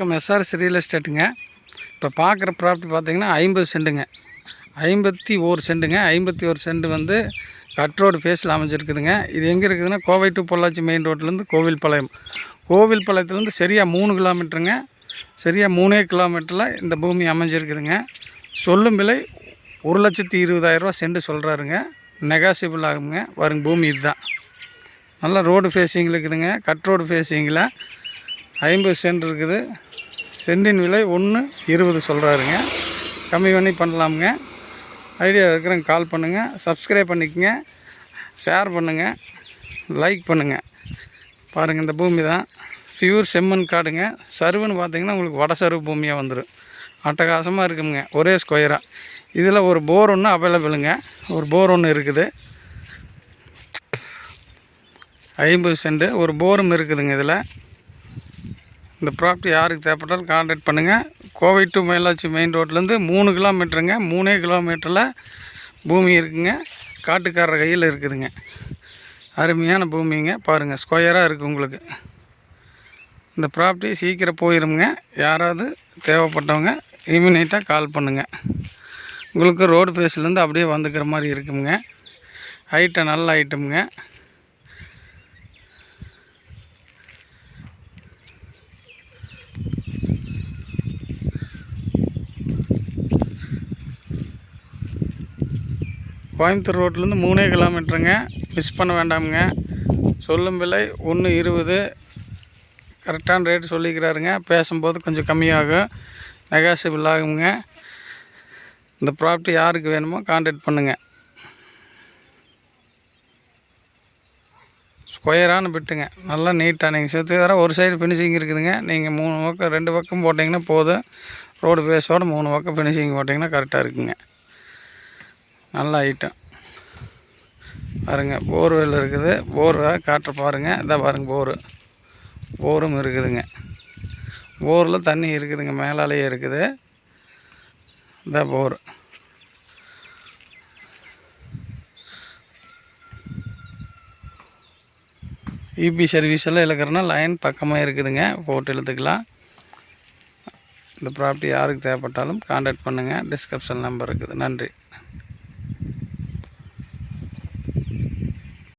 வணக்கம். SRS real எஸ்டேட்டுங்க இப்போ பார்க்குற ப்ராப்பர்ட்டி பார்த்தீங்கன்னா ஐம்பது சென்ட்டுங்க ஐம்பத்தி ஒரு சென்ட்டுங்க ஐம்பத்தி ஒரு சென்ட் வந்து கட் ரோடு ஃபேஸில் அமைஞ்சிருக்குதுங்க. இது எங்கே இருக்குதுன்னா கோவை டு பொள்ளாச்சி மெயின் ரோட்லேருந்து கோவில்பாளையம். கோவில்பாளையத்துலேருந்து சரியாக மூணு கிலோமீட்டருங்க சரியாக மூணே கிலோமீட்டரில் இந்த பூமி அமைஞ்சிருக்குதுங்க. சொல்லும் விலை ஒரு லட்சத்தி இருபதாயிரரூவா சென்ட் சொல்கிறாருங்க நெகாசிபிள் ஆகுங்க. வருங்க பூமி இதுதான். நல்லா ரோடு ஃபேஸிங்கில் இருக்குதுங்க. கட் ரோடு ஃபேஸிங்கில் ஐம்பது சென்ட் இருக்குது. சென்டின் விலை ஒன்று இருபது சொல்கிறாருங்க கம்மி பண்ணி பண்ணலாமுங்க. ஐடியா இருக்கிறவங்க கால் பண்ணுங்கள் சப்ஸ்கிரைப் பண்ணிக்கங்க. ஷேர் பண்ணுங்கள் லைக் பண்ணுங்கள் பாருங்கள் இந்த பூமி தான். பியூர் செம்மண் காடுங்க. சருவுன்னு பார்த்தீங்கன்னா உங்களுக்கு வட சருவு பூமியாக வந்துடும் அட்டகாசமாக இருக்குங்க. ஒரே ஸ்கொயராக இதில் ஒரு போர் ஒன்று அவைலபிளுங்க ஒரு போர் ஒன்று இருக்குது. ஐம்பது சென்ட். ஒரு போரும் இருக்குதுங்க இதில். இந்த ப்ராப்பர்ட்டி யாருக்கு தேவைப்பட்டாலும் கான்டாக்ட் பண்ணுங்கள் கோவை டு மயிலாச்சி மெயின் ரோட்லேருந்து மூணு கிலோமீட்டருங்க மூணே கிலோமீட்டரில் பூமி இருக்குங்க. காட்டுக்காரர் கையில் இருக்குதுங்க. அருமையான பூமிங்க. பாருங்கள் ஸ்கொயராக இருக்குது உங்களுக்கு. இந்த ப்ராப்பர்ட்டி சீக்கிரம் போயிருங்க யாராவது தேவைப்பட்டவங்க இமீடியட்டாக கால் பண்ணுங்கள் உங்களுக்கு ரோடு பேஸ்லேருந்து அப்படியே வந்துக்கிற மாதிரி இருக்குங்க. ஹைட்டை நல்ல ஐட்டமுங்க கோயம்புத்தூர் ரோட்லேருந்து மூணே கிலோமீட்டருங்க. மிஸ் பண்ண வேண்டாமுங்க. சொல்லும் விலை ஒன்று இருபது. கரெக்டான ரேட்டு சொல்லிக்கிறாருங்க. பேசும்போது கொஞ்சம் கம்மியாகும். நெகாசிபிள் ஆகுங்க. இந்த ப்ராப்பர்ட்டி யாருக்கு வேணுமோ கான்டாக்ட் பண்ணுங்கள் ஸ்கொயரான பிட்டுங்க. நல்லா நீட்டாக நீங்கள் சுற்றி வர ஒரு சைடு ஃபினிஷிங் இருக்குதுங்க. நீங்கள் மூணு பக்கம் ரெண்டு பக்கம் போட்டிங்கன்னா போதும். ரோடு ஃபேஸோட மூணு பக்கம் ஃபினிஷிங் போட்டிங்கன்னா கரெக்டாக இருக்குங்க. நல்ல ஐட்டம் பாருங்க போர்வெல் இருக்குது. போர் காட்டுற பாருங்கள் இதான் பாருங்கள் போரு போரும் இருக்குதுங்க. போரில் தண்ணி இருக்குதுங்க. மேலாலேயே இருக்குது. இதான் போர் இபி சர்வீஸ் எல்லாம் இழுக்கிறனா லைன் பக்கமாக இருக்குதுங்க. போட்டு இழுத்துக்கலாம். இந்த ப்ராப்பர்ட்டி யாருக்கு தேவைப்பட்டாலும் கான்டாக்ட் பண்ணுங்கள் டிஸ்கிரிப்ஷன் நம்பர் இருக்குது. நன்றி.